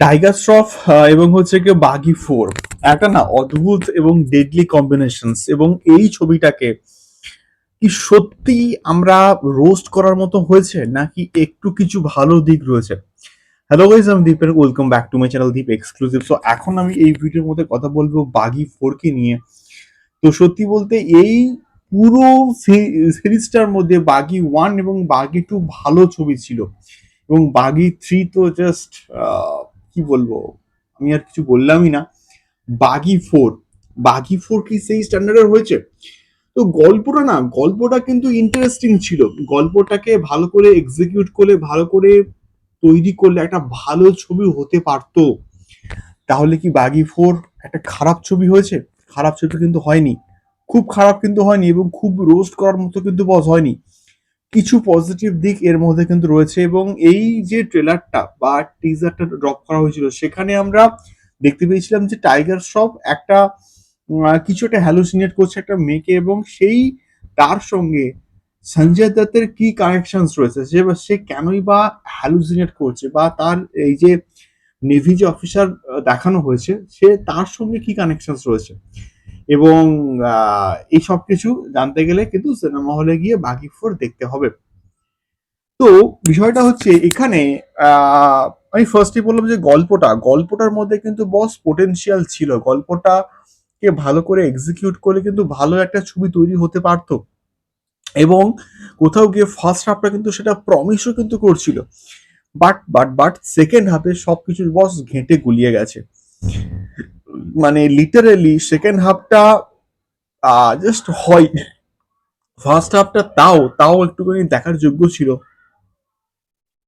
Tiger Shroff এবং হচ্ছে কি বাগি ফোর একটা না অদ্ভুত এবং ডেডলি কম্বিনেশনস এবং এই ছবিটাকে কি সত্যি আমরা রোস্ট করার মতো হয়েছে নাকি একটু কিছু ভালো দিক রয়েছে? হ্যালো গাইজ আমি দীপের welcome back to my channel Deep exclusive so এখন আমি এই ভিডিওর মধ্যে কথা বলব বাগি ফোর কে নিয়ে। তো সত্যি বলতে এই পুরো সিরিজটার মধ্যে বাগি ওয়ান এবং বাগি টু ভালো ছবি ছিল। এবং বাগি থ্রি তো জাস্ট কি বলব? আমি আর কিছু বললামই না। বাগি ফোর। বাগি ফোর কি সেই স্ট্যান্ডার্ডের হয়েছে? তো গল্পটা না, গল্পটা কিন্তু ইন্টারেস্টিং ছিল। গল্পটাকে ভালো করে এক্সিকিউট করলে ভালো করে তৈরি করলে একটা ভালো ছবি হতে পারতো। তাহলে কি বাগি ফোর একটা খারাপ ছবি হয়েছে? খারাপ ছবি কিন্তু হয়নি। খুব খারাপ কিন্তু হয়নি এবং খুব রোস্ট করার মতো কিন্তু বস হয়নি। কিছু পজিটিভ দিক এর মধ্যে কিন্তু রয়েছে এবং এই যে ট্রেলারটা বা টিজারটা ড্রপ করা হয়েছিল, সেখানে আমরা দেখতে পেয়েছিলাম যে টাইগার শ্রফ একটা কিছু একটা হ্যালোসিনেট করছে একটা মেয়েকে এবং সেই, তার সঙ্গে সঞ্জয় দত্তের কি কানেকশনস রয়েছে? যে সে কেনই বা হ্যালুসিনেট করছে বা তার এই যে নেভি যে অফিসার দেখানো হয়েছে, সে তার সঙ্গে কি কানেকশনস রয়েছে? এবং এই সব কিছু জানতে গেলে কিন্তু সিনেমা হলে গিয়ে বাকি ফোর দেখতে হবে। তো বিষয়টা হচ্ছে এখানে আমি ফার্স্টে বললাম যে গল্পটা, গল্পটার মধ্যে কিন্তু বস পোটেনশিয়াল ছিল। গল্পটা কে ভালো করে এক্সিকিউট করলে কিন্তু ভালো একটা ছবি তৈরি হতে পারত। এবং কোথাও গিয়ে ফার্স্ট হাফটা কিন্তু সেটা প্রমিসও কিন্তু করছিল। বাট বাট বাট সেকেন্ড হাফে সব কিছুর বস ঘেঁটে গুলিয়ে গেছে। মানে লিটারেলি সেকেন্ড হাফটা জাস্ট হয়। ফার্স্ট হাফটা তাও তাও একটুখানি দেখার যোগ্য ছিল।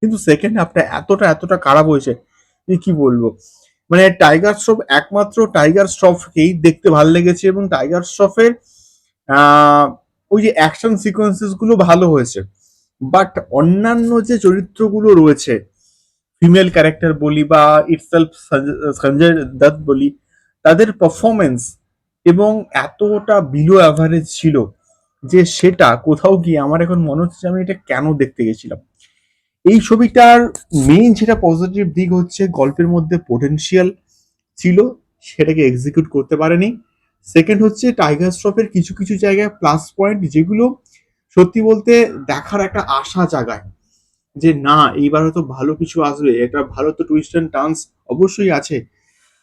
কিন্তু সেকেন্ড হাফটা এতটা এতটা খারাপ হয়েছে যে কি বলব? মানে টাইগার শ্রফ একমাত্র টাইগার শ্রফকেই দেখতে ভালো লেগেছে এবং টাইগার শ্রফের ওই যে অ্যাকশন সিকোয়েন্সেসগুলো ভালো হয়েছে। বাট অন্যান্য যে চরিত্রগুলো রয়েছে ফিমেল ক্যারেক্টার বলি বা ইটসেলফ সঞ্জয় দত্ত বলি তাদের পারফরমেন্স এবং এতটা বিলো অ্যাভারেজ ছিল যে সেটা কোথাও গিয়ে আমার এখন মনে হচ্ছে আমি এটা কেন দেখতে গেছিলাম। এই ছবিটার মেইন যেটা পজিটিভ দিক হচ্ছে গল্পের মধ্যে পোটেন্সিয়াল ছিল, সেটাকে এক্সিকিউট করতে পারেনি। সেকেন্ড হচ্ছে টাইগার শ্রফের কিছু কিছু জায়গায় প্লাস পয়েন্ট যেগুলো সত্যি বলতে দেখার একটা আশা জাগায় যে না, এইবার হয়তো ভালো কিছু আসবে একটা ভালো তো টুইস্ট অ্যান্ড টার্নস অবশ্যই আছে।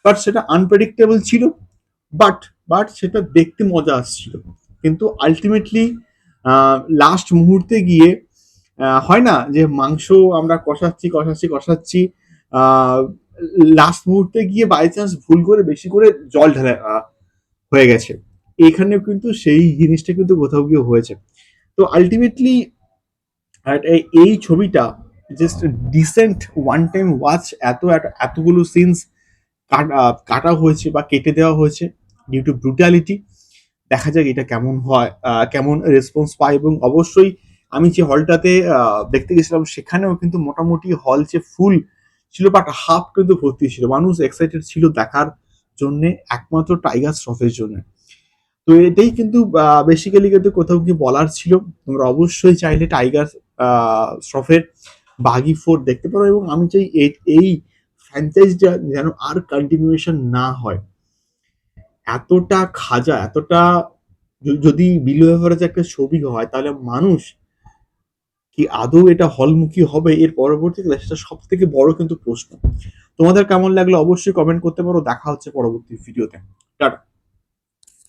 বাট সেটা আনপ্রেডিক্টেবল ছিল বাট বাট সেটা দেখতে মজা আসছিল। কিন্তু আলটিমেটলি লাস্ট মুহূর্তে গিয়ে হয় না যে মাংস আমরা কষাচ্ছি কষাচ্ছি কষাচ্ছি লাস্ট মুহূর্তে গিয়ে বাই চান্স ভুল করে বেশি করে জল ঢালা হয়ে গেছে। এখানেও কিন্তু সেই জিনিসটা কিন্তু কোথাও গিয়ে হয়েছে। তো আলটিমেটলি এই ছবিটা just decent one time watch এত এতগুলো সিনস কাটা হয়েছে বা কেটে দেওয়া হয়েছে ডিউ টু ব্রুটালিটি দেখা যাক এটা কেমন হয় কেমন রেসপন্স পায় এবং অবশ্যই আমি যে হলটাতে দেখতে গেছিলাম সেখানেও কিন্তু মোটামুটি হল যে ফুল ছিল বাট হাফ কিন্তু ভর্তি ছিল। মানুষ এক্সাইটেড ছিল দেখার জন্য, একমাত্র টাইগার শ্রফের জন্য। তো এটাই কিন্তু বেসিক্যালি কিন্তু কোথাও কি বলার ছিল। তোমরা অবশ্যই চাইলে টাইগার শ্রফের বাগি ফোর দেখতে পারো এবং আমি চাই এই ফ্র্যাঞ্চাইজটা যেন আর কন্টিনিউয়েশন না হয়। এতটা খাজা, এতটা যদি বিলো এভারেজ একটা ছবি হয়, তাহলে মানুষ কি আদৌ এটা হলমুখী হবে এর পরবর্তীকালে সেটা সব থেকে বড় কিন্তু প্রশ্ন। তোমাদের কেমন লাগল অবশ্যই কমেন্ট করতে পারো। দেখা হচ্ছে পরবর্তী ভিডিওতে